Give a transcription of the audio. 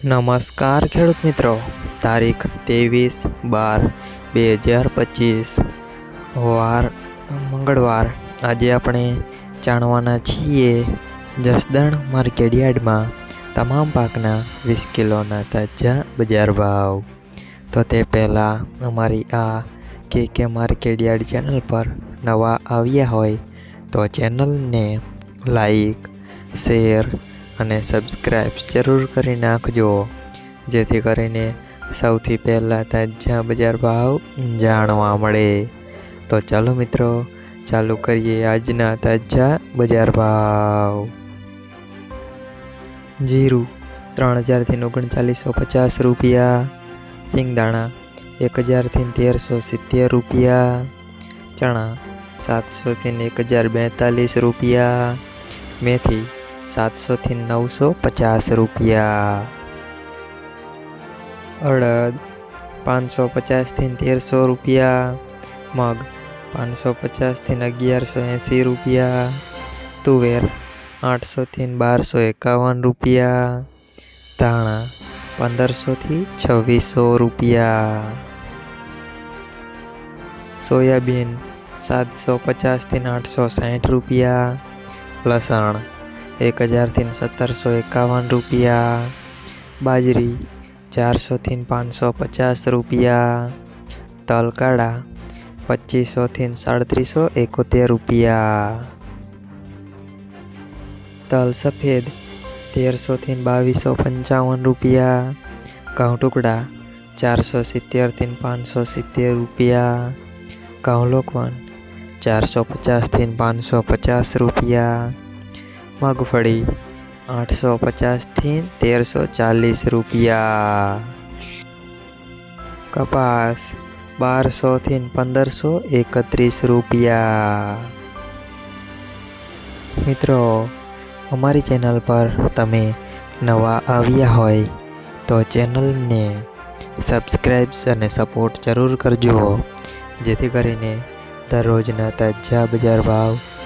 નમસ્કાર ખેડૂત મિત્રો. તારીખ ત્રેવીસ બાર બે હજાર પચીસ. વાર, મંગળવાર. આજે આપણે જાણવાના છીએ જસદણ માર્કેટયાર્ડમાં તમામ પાકના વીસ કિલોના તાજા બજાર ભાવ. તો તે પહેલાં અમારી આ કે કે માર્કેટયાર્ડ ચેનલ પર નવા આવ્યા હોય તો ચેનલને લાઈક, શેર અને સબસ્ક્રાઈબ જરૂર કરી નાખજો. જેથી કરીને સૌથી પહેલાં તાજા બજાર ભાવ જાણવા મળે. તો ચાલો મિત્રો, ચાલુ કરીએ આજના તાજા બજાર ભાવ. જીરું ત્રણ હજારથી ઓગણચાલીસો પચાસ રૂપિયા. સિંગદાણા એક હજારથી તેરસો સિત્તેર રૂપિયા. ચણા સાતસોથી એક હજાર બેતાલીસ રૂપિયા. મેથી સાતસોથી નવસો પચાસ રૂપિયા. અડદ પાંચસો પચાસથી તેરસો રૂપિયા. મગ પાંચસો પચાસથી અગિયારસો એંસી રૂપિયા. તુવેર આઠસોથી બારસો એકાવન રૂપિયા. ધાણા પંદરસોથી છવ્વીસો રૂપિયા. સોયાબીન સાતસો પચાસથી આઠસો સાઠ રૂપિયા. લસણ એક હજારથી સત્તરસો એકાવન રૂપિયા. બાજરી ચારસોથી પાંચસો પચાસ રૂપિયા. તલ કાળા પચીસોથી સાડત્રીસો એકોતેર રૂપિયા. તલ સફેદ તેરસોથી બાવીસો પંચાવન રૂપિયા. ઘઉં ટુકડા ચારસો સિત્તેરથી પાંચસો સિત્તેર રૂપિયા. ઘઉં લોકવન ચારસો પચાસથી પાંચસો પચાસ રૂપિયા. મગફળી આઠસો પચાસથી તેરસો ચાલીસ રૂપિયા. કપાસ બારસોથી પંદરસો એકત્રીસ રૂપિયા. મિત્રો, અમારી ચેનલ પર તમે નવા આવ્યા હોય તો ચેનલને સબસ્ક્રાઈબ્સ અને સપોર્ટ જરૂર કરજો, જેથી કરીને દરરોજના તાજા બજાર ભાવ